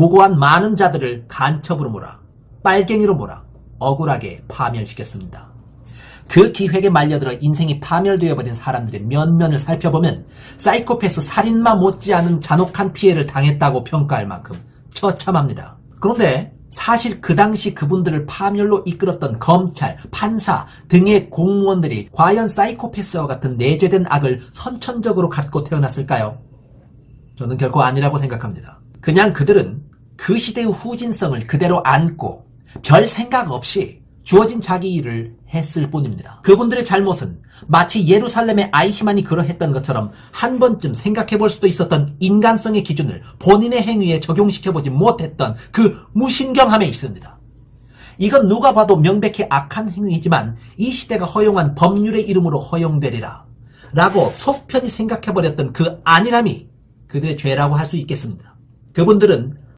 무고한 많은 자들을 간첩으로 몰아 빨갱이로 몰아 억울하게 파멸시켰습니다. 그 기획에 말려들어 인생이 파멸되어 버린 사람들의 면면을 살펴보면 사이코패스 살인마 못지않은 잔혹한 피해를 당했다고 평가할 만큼 처참합니다. 그런데 사실 그 당시 그분들을 파멸로 이끌었던 검찰, 판사 등의 공무원들이 과연 사이코패스와 같은 내재된 악을 선천적으로 갖고 태어났을까요? 저는 결코 아니라고 생각합니다. 그냥 그들은 그 시대의 후진성을 그대로 안고 별 생각 없이 주어진 자기 일을 했을 뿐입니다. 그분들의 잘못은 마치 예루살렘의 아이히만이 그러했던 것처럼 한 번쯤 생각해 볼 수도 있었던 인간성의 기준을 본인의 행위에 적용시켜 보지 못했던 그 무신경함에 있습니다. 이건 누가 봐도 명백히 악한 행위이지만 이 시대가 허용한 법률의 이름으로 허용되리라. 라고 속편히 생각해 버렸던 그 안일함이 그들의 죄라고 할 수 있겠습니다. 그분들은